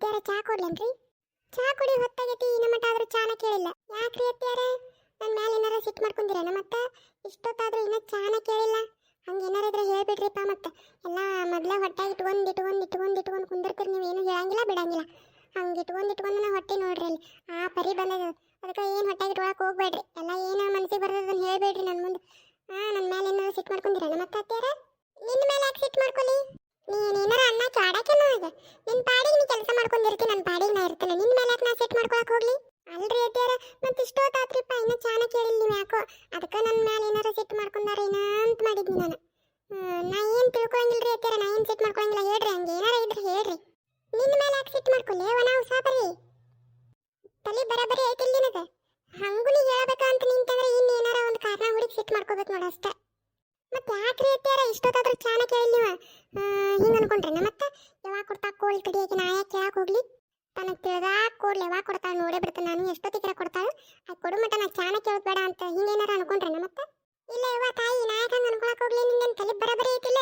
ಅತ್ಯಾರ ಚಾ ಕೊಡ್ಲೇನ್ರಿ? ಚಾ ಕುಡಿ ಹೊತ್ತಾಗೈತಿ ಇನ್ನ ಮಟ್ಟ ಆದ್ರೂ ಚಾನ ಕೇಳಿಲ್ಲ. ಯಾಕ್ರಿ ಅತ್ಯಾರ ನನ್ನ ಮೇಲೆ ಏನಾರ ಸಿಟ್ಟು ಮಾಡ್ಕೊಂಡಿರೇನ ಮತ್ತ? ಇಷ್ಟೊತ್ತಾದ್ರೂ ಇನ್ನ ಚಾನ ಕೇಳಿಲ್ಲ. ಹಂಗೆ ಏನಾರ ಇದ್ರೆ ಹೇಳ್ಬಿಡ್ರಿಪ್ಪ ಮತ್ತೆ. ಎಲ್ಲ ಮೊದ್ಲ ಹೊಟ್ಟೆ ಇಟ್ಕೊಂಡ್ ಇಟ್ಕೊಂಡ್ ಇಟ್ಕೊಂಡ್ ಇಟ್ಕೊಂಡ್ ಕುಂದಿರ್ತೀರಿ ನೀವು ಏನು ಹೇಳಂಗಿಲ್ಲ, ಬಿಡಂಗಿಲ್ಲ. ಹಂಗೆ ಇಟ್ಕೊಂಡ್ ಇಟ್ಕೊಂಡ್ ನಾ ಹೊಟ್ಟೆ ನೋಡ್ರಿ ಅಲ್ಲಿ. ಆ ಪರಿ ಬಂದದ. ಅದಕ್ಕೆ ಏನು ಹೊಟ್ಟೆ ಇಟ್ಕೊಳಕ್ ಹೋಗ್ಬೇಡ್ರಿ. ಎಲ್ಲ ಏನು ಮನಸ್ಸಿಗೆ ಬರ್ತದನ್ನ ಹೇಳ್ಬೇಡ್ರಿ ನನ್ನ ಮುಂದೆ. ಹಾಂ ನನ್ನ ಮೇಲೆ ಏನಾರ ಸಿಟ್ಟು ಮಾಡ್ಕೊಂಡಿರೇನ ಮತ್ತೆ ಅತ್ಯಾರ ನಿನ್ನ ಮೇಲೆ ಯಾಕೆ ಸಿಟ್ಟು ಮಾಡ್ಕೊಲಿ ನೀನ್ ಏನಾರ ಅನ್ನ ಚಾಡಕ್ಕೆ ನನಗೆ ನಿನ್ ಪಾಡಿಗೆ ನೀ ಕೆಲಸ ಮಾಡ್ಕೊಂಡಿರ್ತಿ ನನ್ನ ಪಾಡಿಗೆ ನಾ ಇರ್ತೇನೆ ನಿನ್ ಮೇಲೆ ಯಾಕೆ ನಾ ಸೆಟ್ ಹೋಗ್ಲಿ ಅಲ್ರಿ ಅತ್ಯಾರ ಮತ್ತೆ ಇಷ್ಟೊತ್ತಾತ್ರಿಪ್ಪ ಇನ್ನ ಚಾನ ಕೇಳಿಲ್ಲ ನೀವು ಯಾಕೋ? ಅದಕ್ಕೆ ನನ್ನ ಮೇಲೆ ಏನಾರ ಸೆಟ್ ಮಾಡ್ಕೊಂಡಾರ ಏನ ಅಂತ ಮಾಡಿದ್ನಿ ನಾನು. ನಾ ಏನ್ ತಿಳ್ಕೊಳಂಗಿಲ್ರಿ ಅತ್ಯಾರ ನಾ ಏನ್ ಸಿಟ್ಟು ಮಾಡ್ಕೊಳಂಗಿಲ್ಲ ಹೇಳ್ರಿ, ಹಂಗೆ ಏನಾರ ಇದ್ರೆ ಹೇಳ್ರಿ. ನಿನ್ನ ಮೇಲೆ ಯಾಕೆ ಸೆಟ್ ಮಾಡ್ಕೊಲ್ಲೇ ಅವನ ಉಸಾಬರಿ ತಲೆ ಬರಬರಿ ಐತಿ ನನಗೆ? ಹಂಗೂ ನೀ ಹೇಳ್ಬೇಕಂತ ನಿಂತಂದ್ರೆ ಇನ್ನು ಏನಾರ ಒಂದು ಕಾರಣ ಹುಡುಕಿ ಸೆಟ್ ಮಾಡ್ಕೋಬೇಕು ನೋಡ ಅಷ್ಟೇ. ಮತ್ತೆ ಯಾಕ್ರಿ ಅತ್ಯಾರ ಇಷ್ಟೊತ್ತಾದ್ರೂ ಚಾನ ಕೇಳಿಲ್ಲ ನೀವು? ಹಿಂಗೆ ಅನ್ಕೊಂಡ್ರೆ ಮತ್ತೆ? ಯಾವಾಗ ಕೊಡ್ತಾ ಕೋಲ್ ಕಡಿಯೋಕೆ ನಾ ಯಾಕೆ ಕೇಳಕ್ ಹೋಗ್ಲಿ? ತನಗೆ ತಿಳಿದಾ ಕೋಲ್ ಯಾವಾಗ ಕೊಡ್ತಾಳೆ, ನೋಡೇ ಬಿಡ್ತಾನೆ ನಾನು, ಎಷ್ಟೊತ್ತಿಗೆ ಕೊಡ್ತಾಳೆ? ಅದು ಕೊಡು ಮಟ್ಟ ನಾ ಚಾನ ಕೇಳೋದು ಬೇಡ ಅಂತ ಹಿಂಗೇನಾರ ಅನ್ಕೊಂಡ್ರೆ ಮತ್ತೆ? ಇಲ್ಲ ಇವ ತಾಯಿ, ನಾ ಯಾಕೆ ಹಂಗೆ ಅನ್ಕೊಳಕ್ ಹೋಗ್ಲಿ, ನಿಂಗೇನು ತಲೆ ಬರಬರಿ ಐತಿಲ್ಲ?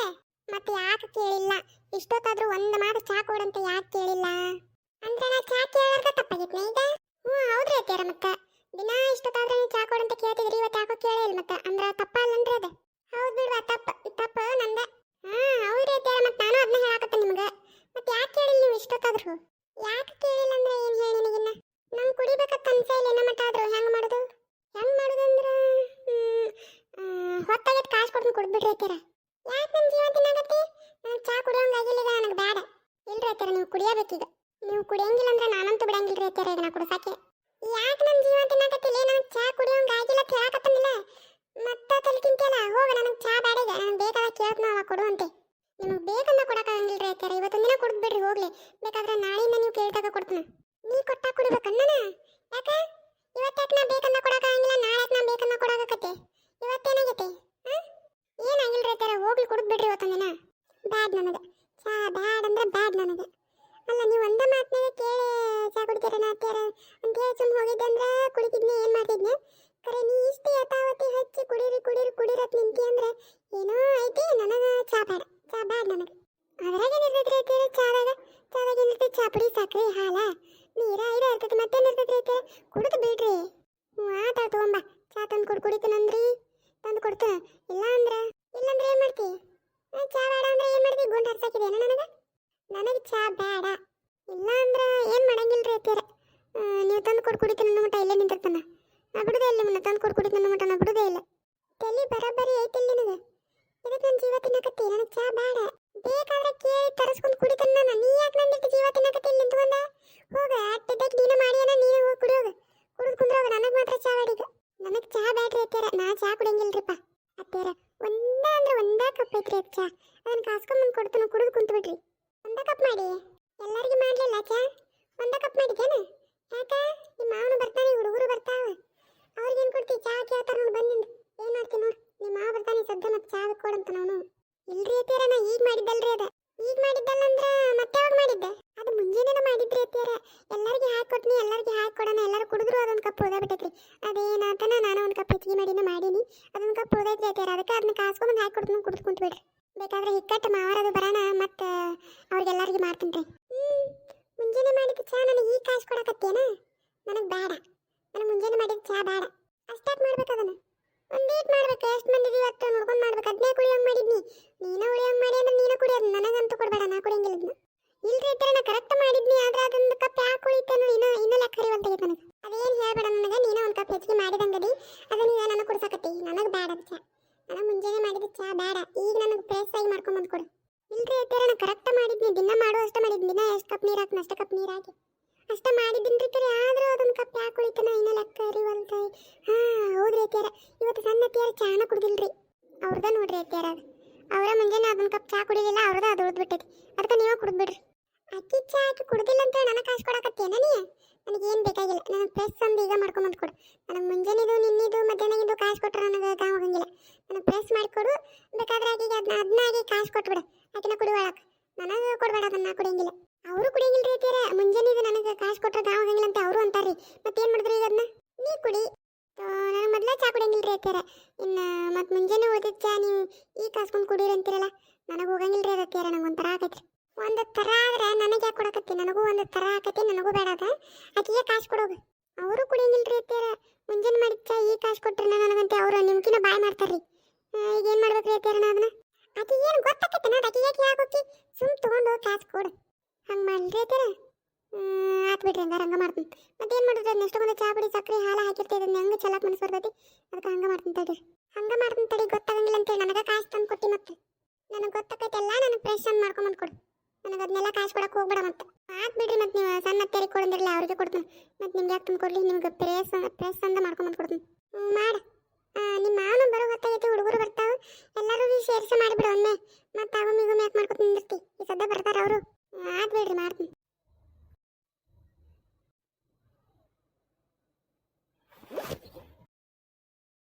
ಮತ್ತೆ ಯಾಕೆ ಕೇಳಿಲ್ಲ? ಇಷ್ಟೊತ್ತಾದ್ರೂ ಒಂದು ಮಾತು ಚಾ ಕೊಡಂತ ಯಾಕೆ ಕೇಳಿಲ್ಲ? ಅಂದ್ರೆ ನಾ ಚಾ ಕೇಳಿದ್ರೆ ತಪ್ಪಾಗಿತ್ನ ಈಗ ಹ್ಞೂ ಹೌದ್ರಿ ಅತ್ಯಾರ ಮತ್ತೆ ದಿನ ಇಷ್ಟೊತ್ತಾದ್ರೆ ನೀವು ಚಾ ಕೊಡಂತ ಕೇಳ್ತಿದ್ರಿ ಇವತ್ತು ಯಾಕೋ ಕೇಳಿಲ್ಲ ಮತ್ತೆ ಅಂದ್ರೆ ತಪ್ಪಲ್ಲನ್ರಿ ಅದು ಹೌದು ಬಿಡ್ವಾ ತಪ್ಪ ತಪ್ಪ ನಂದ ಹಾ ಹೌದ್ರಿ ಅತ್ಯಾರ ಮತ್ತೆ ನಾನು ಅದನ್ನ ಹೇಳಾಕತ್ತ ನಿಮ್ಗೆ ಮತ್ತೆ ಯಾಕೆ ಕೇಳಿಲ್ಲ ನೀವು ಇಷ್ಟೊತ್ತಾದ್ರು ಯಾಕೆ ಕೇಳಿಲ್ಲ ಅಂದ್ರೆ ಏನು ಹೇಳಿ ನಿನಗಿನ್ನ ನಂಗೆ ಕುಡಿಬೇಕಂತ ಅನ್ಸೇ ಇಲ್ಲ ಏನೋ ಮಟ್ಟ ಆದ್ರು ಹೆಂಗೆ ಮಾಡೋದು ಹೆಂಗೆ ಮಾಡೋದು ಅಂದ್ರೆ ಹೊತ್ತಾಗಿತ್ತು ಕಾಸು ಕೊಡ್ತೀನಿ ಕುಡ್ಬಿಡ್ರಿ ಅತ್ಯಾರ ಯಾಕೆ ನನ್ನ ಜೀವ ತಿನ್ನಾಗತ್ತೆ ನಾನು ಚಾ ಕುಡಿಯೋಂಗಾಗಿಲ್ಲ ನನಗೆ ಬೇಡ ಇಲ್ರಿ ಅತ್ಯಾರ ನೀವು ಕುಡಿಯಬೇಕೀಗ ನೀವು ಕುಡಿಯಂಗಿಲ್ಲ ಅಂದ್ರೆ ನಾನಂತೂ ಬಿಡಂಗಿಲ್ರಿ ಅತ್ಯಾರ ಇದನ್ನ ಕುಡ್ಸಕ್ಕೆ ಯಾಕೆ ನನ್ನ ಜೀವ ತಿನ್ನಾಗತ್ತಿಲ್ಲ ನನಗೆ ಚಾ ಕುಡಿಯೋಂಗಾಗಿಲ್ಲ ಅಂತ ಹೇಳಕತ್ತನಿಲ್ಲ. ಮತ್ತೆ ತಲೆ ತಿಂತಿಯಲ್ಲ, ಹೋಗ, ನನಗೆ ಚಾ ಬೇಡ ಈಗ. ನನಗೆ ಬೇಕಾದ ಕೇಳ್ತ ನಾವು ಕೊಡುವಂತೆ ನಿಮಗೆ ಬೇಕನ್ನ ಕೊಡಕ್ಕಾಗಂಗಿಲ್ರಿ ಅತ್ಯಾರ ಇವತ್ತೊಂದು ದಿನ ಕೊಡ್ಬಿಡ್ರಿ ಹೋಗ್ಲಿ. ಬೇಕಾದ್ರೆ ನಾಳೆಯಿಂದ ನೀವು ಕೇಳ್ದಾಗ ಕೊಡ್ತೀನಿ. ನೀ ಕೊಟ್ಟಾಗ ಕುಡಿಬೇಕನ್ನನ ಯಾಕ? ಇವತ್ತಾಕ ನಾ ಬೇಕನ್ನ ಕೊಡಕ್ಕಾಗಂಗಿಲ್ಲ ನಾಳೆ ನಾ ಬೇಕನ್ನ ಕೊಡಾಕತ್ತೆ ಇವತ್ತೇನಾಗೈತೆ ಹಾಂ ಏನಾಗಿಲ್ರಿ ಅತ್ಯಾರ ಹೋಗ್ಲಿ ಕುಡಿದ್ಬಿಡ್ರಿ ಇವತ್ತೊಂದು ದಿನ ಬ್ಯಾಡ್ ನನಗೆ ಚಾ ಬ್ಯಾಡ್ ಅಂದ್ರೆ ಬ್ಯಾಡ್ ನನಗೆ ಅಲ್ಲ, ನೀವು ಒಂದೇ ಮಾತನಾಗ ಕೇಳಿ ಚಾ ಕುಡಿತೀರ ಅತ್ಯಾರ ಅಂತ ಹೇಳಿ ಸುಮ್ಮನೆ ಹೋಗಿದ್ದೆ ಅಂದ್ರೆ ಕುಡಿತಿದ್ನಿ, ಏನು ಮಾಡ್ತಿದ್ನಿ? ಕರೆ, ನೀ ಇಷ್ಟು ಯಥಾವತಿ ಹಚ್ಚಿ ಕುಡೀರಿ ಕುಡೀರಿ, ಕುಡೀರತ್ ನಿಂತಿ ಅಂದ್ರೆ ಏನೋ ಐತಿ, ನನಗೆ ಚಾ ಬ್ಯಾಡ. ಚಾ ಬ್ಯಾಡ್ ನನಗೆ ಅದ್ರಾಗ ಏನಿರ್ತೈತಿ ಐತಿ ಚಾದಾಗ? ಚಾದಾಗ ಏನಿರ್ತೈತಿ ಚಾ ಪುಡಿ ಸಕ್ರೆ, ಹಾಲ. ನೀರ ಇರ ಇರ್ತೈತಿ, ಮತ್ತೇನು ಇರ್ತೈತ್ರಿ ಐತಿ ಕುಡಿದು ಬಿಡ್ರಿ. ಹ್ಞೂ ಆತ ತೊಗೊಂಬ. ಚಾ ತಂದು ಕುಡಿ, ಕುಡಿತೀನಂದ್ರಿ? ತಂದು ಕೊಡ್ತು ಇಲ್ಲ ಅಂದ್ರೆ ಇಲ್ಲಂದ್ರೆ ಏನು ಮಾಡ್ತಿ ಆ, ಚಾ ಬೇಡ ಅಂದ್ರೆ ಏನು ಮಾಡ್ತಿ ಗುಂಡು ಹರ್ಸಾಕಿದೇನ ನನಗೆ ನನಗೆ ಚಾ ಬೇಡ ಇಲ್ಲ ಅಂದ್ರೆ ಏನು ಮಾಡಂಗಿಲ್ರಿ ಐತಿಯರ ನೀವು ತಂದು ಕೊಟ್ಟು ಕುಡಿತೀನಿ ಅನ್ನೋ ಮಟ್ಟ ಇಲ್ಲೇ ನಿಂತಿರ್ತಾನ. ನಾ ಬಿಡದೇ ಇಲ್ಲ ನಿಮ್ಮನ್ನ, ತಂದು ಕೊಟ್ಟು ಕುಡಿತೀನಿ ಅನ್ನೋ ಮಟ್ಟ ನಾ ಬಿಡುದೇ ಇಲ್ಲ. ತಲೆ ಬರೋಬ್ಬರಿ ಐತಿಲ್ಲ ನಿನಗೆ. ಇದಕ್ಕೆ ನನ್ನ ಜೀವ ತಿನ್ನಕತ್ತಿ, ನನಗೆ ಚಾ ಬೇಡ. ಬೇಕಾದ್ರೆ ಕೇಳಿ ತರಿಸ್ಕೊಂಡು ಕುಡಿತೀನಿ ನಾನು. ನೀ ಯಾಕೆ ನನ್ನ ಜೀವ ತಿನ್ನಕತ್ತಿ ಇಲ್ಲಿ ನಿಂತ್ಕೊಂಡ? ಹೋಗ ಅಟ್ಟಿದ್ದಕ್ಕೆ ನೀನು ಮಾಡಿ ಅನ್ನ ನೀನು ಹೋಗಿ ಕುಡಿಯೋಗ ಕುಡಿದು ಕುಂದ್ರೋಗ ನನಗೆ ಮಾತ್ರ ಚಾ ಬೇಡಿಗ ನನಗೆ ಚಾ ಬೇಡ್ರಿ ಅತ್ಯಾರ ನಾ ಚಾ ಕುಡಿಯಂಗಿಲ್ರಿಪ್ಪ. ಅತ್ಯಾರ ಒಂದ ಅಂದ್ರೆ ಒಂದ ಕಪ್ ಐತ್ರಿ ಅದು ಚಾ. ಅದನ್ನ ಕಾಸ್ಕೊಂಬಂದು ಕೊಡ್ತಾನ, ಕುಡಿದು ಕುಂತ್ಬಿಡ್ರಿ. ಒಂದ ಕಪ್ ಮಾಡಿ. ಎಲ್ಲರಿಗೂ ಮಾಡ್ಲಿಲ್ಲ ಚಾ? ಒಂದ ಕಪ್ ಮಾಡಿದ್ದೇನ? ಯಾಕ? ನಿಮ್ಮ ಮಾವನು ಬರ್ತಾನೆ ಹುಡುಗರು ಬರ್ತಾವ. ಅವ್ರಿಗೇನು ಕೊಡ್ತೀವಿ ಚಾ ಕೇಳ್ತಾರ ನೋಡಿ ಬಂದಿಂದ. ಏನು ಮಾಡ್ತೀನಿ ನೋಡಿ? ನಿಮ್ಮ ಮಾವ ಬರ್ತಾನೆ ಸದ್ಯ ಮತ್ತೆ ಚಾ ಕೊಡಂತ ನಾನು. ಇಲ್ರಿ ಅತ್ಯಾರ ನಾ ಈಗ ಮಾಡಿದ್ದಲ್ರಿ ಅದ. ಈಗ ಮಾಡಿದ್ದಲ್ಲ ಅಂದ್ರೆ ಮತ್ತೆ ಯಾವಾಗ ಮಾಡಿದ್ದೆ? ಅದು ಮುಂಜಾನೆ ಮಾಡಿದ್ರಿ ಅತ್ಯಾರ ಎಲ್ಲರಿಗೆ ಹಾಕಿ ಕೊಟ್ಟಿನಿ ಎಲ್ಲರಿಗೆ ಹಾಕಿ ಕೊಡೋಣ. ಎಲ್ಲರೂ ಕುಡಿದ್ರು ಅದೊಂದು ಕಪ್ ಉಳ್ದ ಬಿಟ್ಟೈತ್ರಿ ಅದೇನಾತನ ನಾನು ಒಂದು ಕಪ್ ಹೆಚ್ಚಿಗೆ ಮಾಡಿನ ಮಾಡೀನಿ. ಅದೊಂದು ಕಪ್ ಉಳ್ದೈತ್ರಿ ಅತ್ಯಾರ ಅದಕ್ಕೆ ಅದನ್ನ ಕಾಸ್ಕೊಂಡು ಹಾಕಿ ಕೊಡ್ತೀನಿ, ಕುಡಿದು ಕುಂತ್ಬಿಡ್ರಿ. ಬೇಕಾದ್ರೆ ಹಿಕ್ಕಟ್ಟು ಮಾವರದು ಬರೋಣ ಮತ್ತೆ ಅವ್ರಿಗೆಲ್ಲರಿಗೆ ಮಾಡ್ತೀನಿ ರೀ. ಮುಂಜಾನೆ ಮಾಡಿದ ಚಾ ನನಗೆ ಈ ಕಾಸು ಕೊಡಕತ್ತೇನ ನನಗೆ ಬೇಡ. ನನಗೆ ಮುಂಜಾನೆ ಮಾಡಿದ ಚಾ ಬೇಡ. ಅಷ್ಟಾಗಿ ಮಾಡ್ಬೇಕು ಅದನ್ನು. ಒಂದೇಟ್ ಮಾಡ್ಬೇಕು. ಎಷ್ಟು ಮಂದಿ ಇವತ್ತು ನೋಡ್ಕೊಂಡು ಮಾಡ್ಬೇಕು. ಅದನ್ನೇ ಕುಡಿಯೋಂಗೆ ಮಾಡಿದ್ನಿ. ನೀನು ಉಳಿಯೋಂಗೆ ಮಾಡಿ ಅಂದ್ರೆ ನೀನು ಕುಡಿಯೋದು ನನಗಂತೂ ಕೊಡಬೇಡ. ನಾ ಕುಡಿಯಂಗಿಲ್ಲ ಇದನ್ನ ಇಲ್ರಿ ಇದ್ರೆ ನಾ ಕರೆಕ್ಟ್ ಮಾಡಿದ್ನಿ. ಆದ್ರೆ ಅದೊಂದು ಕಪ್ ಯಾಕೆ ಉಳಿತಾನು ಇನ್ನೂ ಇನ್ನೂ ಲೆಕ್ಕ ಹರಿವಂತಾಗೈತೆ ನನಗೆ ಅದೇನು ಹೇಳ್ಬೇಡ ನನಗೆ ನೀನು ಒಂದು ಕಪ್ ಹೆಚ್ಚಿಗೆ ಮಾಡಿದಂಗದಿ ಅದನ್ನ ಈಗ ನನಗೆ ಕುಡ್ಸಕತ್ತಿ ನನಗೆ ಬೇಡ ಅದು ಚಾ ನನಗೆ ಮುಂಜಾನೆ ಮಾಡಿದ ಚಾ ಬೇಡ ಈಗ ನನಗೆ ಫ್ರೆಶ್ ಆಗಿ ಮಾಡ್ಕೊಂಬಂದು ಕೊಡು ಇಲ್ರಿ ಅತ್ಯಾರ ನಾ ಕರೆಕ್ಟ್ ಮಾಡಿದ್ನಿ, ದಿನ ಮಾಡೋ ಅಷ್ಟ ಮಾಡಿದ್ನಿ. ದಿನ ಎಷ್ಟು ಕಪ್ ನೀರು ಹಾಕ್ನ ಅಷ್ಟು ಕಪ್ ನೀರು ಹಾಕಿ. ಅಷ್ಟ ಮಾಡಿದ್ದೀನಿ ರೀ ಆದ್ರೂ ಅದೊಂದು ಕಪ್ ಯಾಕೆ ಕುಳಿತನ ಇನ್ನ ಲೆಕ್ಕ ಹರಿವಂತ ಹಾ, ಹೌದ್ರಿ ಅತ್ಯಾರ ಇವತ್ತು ಸಣ್ಣ ಅತ್ಯಾರ ಚಾನ ರೀ ಅವ್ರದ ನೋಡ್ರಿ ಅತ್ತಿಯಾರ ಅವರ ಮುಂಜಾನೆ ಅದೊಂದು ಕಪ್ ಚಾ ಕುಡಿಲಿಲ್ಲ, ಅವ್ರದ ಅದು ಉಳಿದ್ಬಿಟ್ಟೈತಿ. ಅದಕ್ಕೆ ನೀವೇ ಕುಡ್ದ್ಬಿಡ್ರಿ. ಅಕ್ಕಿ ಚಾ ಹಾಕಿ ಕುಡ್ದಿಲ್ಲ ಅಂತ ನನಗೆ ಕಾಸು ಕೊಡಕತ್ತೇನ ನೀ? ನನಗೇನು ಬೇಕಾಗಿಲ್ಲ. ನನಗೆ ಪ್ರೆಸ್ ಒಂದು ಈಗ ಮಾಡ್ಕೊಂಬಂದು ಕೊಡು. ನನಗೆ ಮುಂಜಾನೆದು, ನಿನ್ನಿದು ಮಧ್ಯಾಹ್ನಗಿದ್ದು ಕಾಸು ಕೊಟ್ಟರೆ ನನಗೆ ಕಾಮ ಹೋಗಂಗಿಲ್ಲ ನನಗೆ ಪ್ರೆಸ್ ಮಾಡಿಕೊಡು ಬೇಕಾದ್ರೆ ಆಗಿ ಅದನ್ನ ಅದನ್ನಾಗಿ ಕಾಸು ಕೊಟ್ಬಿಡು. ಆಕಿನ ಕುಡಿವಾಳಕ್ಕೆ ನನಗೆ ಕೊಡಬೇಡ, ಅದನ್ನ ಕುಡಿಯಂಗಿಲ್ಲ. ಅವರು ಕುಡಿಯಂಗಿಲ್ಲ ರೀತಿಯರ ಮುಂಜಾನೆ ಇದು ನನಗೆ ಕಾಸು ಕೊಟ್ಟರೆ ತಾವು ಹೋಗಂಗಿಲ್ಲ ಅಂತ ಅವರು ಅಂತಾರ್ರಿ. ಮತ್ತೇನು ಮಾಡಿದ್ರಿ ಈಗ ಅದನ್ನ? ನೀ ಕುಡಿ. ನನಗೆ ಮೊದಲೇ ಚಾ ಕುಡಿಯಂಗಿಲ್ಲ ರೀ ಅತ್ಯಾರ ಇನ್ನು ಮತ್ತೆ ಮುಂಜಾನೆ ಓದಿದ ಚಾ ನೀವು ಈ ಕಾಸ್ಕೊಂಡು ಕುಡೀರಿ ಅಂತೀರಲ್ಲ, ನನಗೆ ಹೋಗಂಗಿಲ್ಲ ರೀ ಅದಕ್ಕೆ ನನಗೆ ನಂಗೆ ಒಂಥರ ಆಗೈತ್ರಿ ಒಂದು ಥರ ಆದ್ರೆ ನನಗೆ ಯಾಕೆ ಕೊಡಕತ್ತಿ? ನನಗೂ ಒಂದು ಥರ ಆಕತಿ, ನನಗೂ ಬೇಡ ಅದ. ಆಕಿಗೆ ಕಾಸು ಕೊಡೋದು ಅವರು ರೀ ಅತ್ತೆರ ಮುಂಜಾನೆ ಮಾಡಿದ ಚಾ ಈ ಕಾಸು ಕೊಟ್ರೆ ನನಗಂತೆ ಅವರು ನಿಮ್ಕಿನ ಬಾಯ್ ಮಾಡ್ತಾರೆ ರೀ ಈಗ ಏನು ಮಾಡ್ಬೇಕ್ರಿ ಅತ್ತೆರ ನಾ ಅದನ್ನ? ಆಕಿಗೆ ಏನು ಗೊತ್ತಾಕತ್ತೆ ನೋಡಿ ಆಕಿಗೆ ಯಾಕೆ ಯಾಕೋಕಿ ಸುಮ್ ತಗೊಂಡು ಕಾಸು ಕೊಡು. ಹಂಗೆ ಮಾಡ್ರಿ ಅತ್ತೆರ ಆತ್ ಬಿಡ್ರಿ ಹಂಗಾರೆ ಹಂಗೆ ಮಾಡ್ತೀನಿ. ಮತ್ತೇನು ಮಾಡೋದು? ನೆಕ್ಸ್ಟ್ ಒಂದು ಚಾ ಪುಡಿ ಸಕ್ಕರೆ ಹಾಲು ಹಾಕಿರ್ತೀವಿ ಅದನ್ನ ಹೆಂಗೆ ಚಲಾಕ್ ಮನಸ್ಸು ಬರ್ತೈತಿ ಅದಕ್ಕೆ ಹಂಗೆ ಮಾಡ್ತೀನಿ ತಡಿ. ಹಂಗೆ ಮಾಡ್ತೀನಿ ತಡಿ, ಗೊತ್ತಾಗಂಗಿಲ್ಲ ಅಂತೇಳಿ ನನಗೆ ಕಾಸು ತಂದು ಕೊಟ್ಟಿ ಮತ್ತೆ. ನನಗೆ ಗೊತ್ತಾಕೈತೆಲ್ಲ ನನಗೆ ಫ್ರೆಶ್ ಅಂತ ಮಾಡ್ಕೊಂಬಂದು ಕೊಡು. ನನಗೆ ಅದನ್ನೆಲ್ಲ ಕಾಸು ಕೊಡಕ್ಕೆ ಹೋಗ್ಬೇಡ ಮತ್ತೆ. ಆತ್ ಬಿಡ್ರಿ ಮತ್ತೆ ನೀವು ಸಣ್ಣ ಅತ್ತೇರಿಗೆ ಕೊಡಂದಿರಲಿ ಅವ್ರಿಗೆ ಕೊಡ್ತೀನಿ. ಮತ್ತೆ ನಿಮ್ಗೆ ಯಾಕೆ ತಂದು ಕೊಡಲಿ? ನಿಮ್ಗೆ ಪ್ರೇಸ್ ಪ್ರೆಸ್ ಅಂತ ಮಾಡ್ಕೊಂಬಂದು ಕೊಡ್ತೀನಿ. ಮಾಡು. ನಿಮ್ಮ ಮಾವನ ಬರೋ ಹೊತ್ತಾಗೈತಿ, ಹುಡುಗರು ಬರ್ತಾವೆ ಎಲ್ಲರೂ ಸೇರಿಸಿ ಮಾಡಿಬಿಡು ಒಮ್ಮೆ. ಮತ್ತೆ ಆಗೊಮ್ಮೆ ಇಗೊಮ್ಮೆ ಯಾಕೆ ಮಾಡ್ಕೊತ ನಿಂದಿರ್ತಿ? ಈ ಸದ್ಯ ಬರ್ತಾರ ಅವರು. ಆತ್ ಬಿಡ್ರಿ ಮಾಡ್ತೀನಿ